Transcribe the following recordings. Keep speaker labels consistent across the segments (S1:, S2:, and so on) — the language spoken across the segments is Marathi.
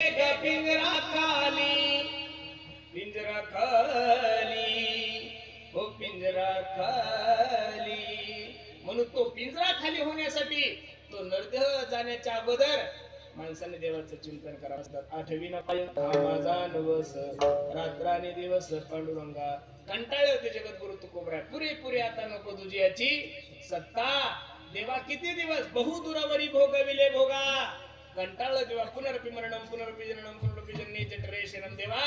S1: पिंजरा खाली पिंजरा खाली हो पिंजरा खाली म्हणून तो पिंजरा खाली होण्यासाठी तो नरदेह जाण्याच्या अगोदर माणसाने देवाचं चिंतन करावं असतं. आठवी माझा नवस रात्राने दिवस पांडुरंगा. कंटाळे होते जगद्गुरु तुकोबरा पुरे पुरे आता नको तुझी याची सत्ता. देवा किती दिवस? बहुदुरावरी भोगविले भोगा. कंटाळलो जेव्हा पुनरपी मरणम पुनरपी जननम पुनरपी जन्मे जठरेशनम देवा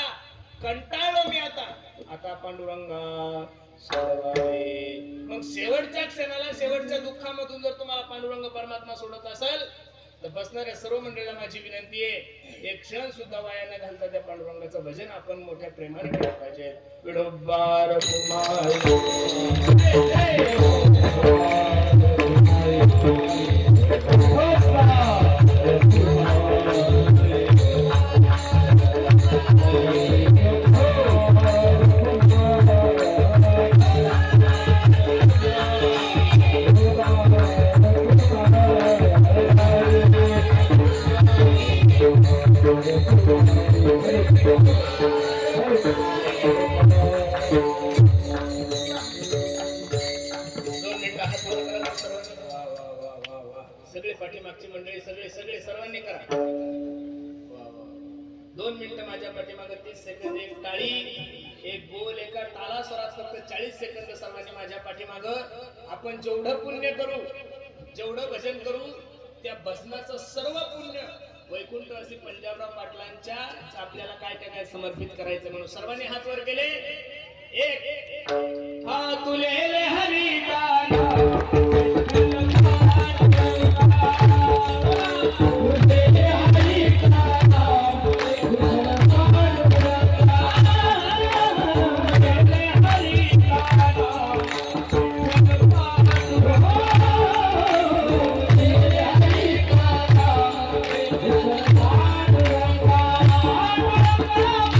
S1: कंटाळलो मी आता. आता पांडुरंगा मग शेवटच्या क्षणाला शेवटच्या दुःखामधून जर तुम्हाला पांडुरंग परमात्मा सोडत असेल तर बसणाऱ्या सर्व मंडळीला माझी विनंती आहे एक क्षण सुद्धा वाया न घालता त्या पांडुरंगाचं भजन आपण मोठ्या प्रेमाने केलं पाहिजे. विडोबार कुमार सगळे पाठीमागची मंडळी सगळे सगळे सर्वांनी करा. वा, दोन मिनिटं माझ्या पाठीमागे तीस सेकंद एक टाळी एक गोल एका ताला स्वरात फक्त चाळीस सेकंद सर्वांनी माझ्या पाठीमाग. आपण जेवढं पुण्य करू जेवढं भजन करू त्या भजनाचं सर्व पुण्य वैकुंठ पंजाबराव पाटलांच्या आपल्याला काय काय काय समर्पित करायचं म्हणून सर्वांनी हात वर केले. एक. हा तुले हरी
S2: पांडुरंगा Thank you.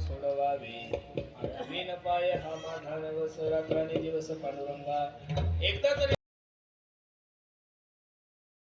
S2: सोडवावे. पाय हा माझा नवस रात्राने दिवस पांडुरंगा. एकदा तरी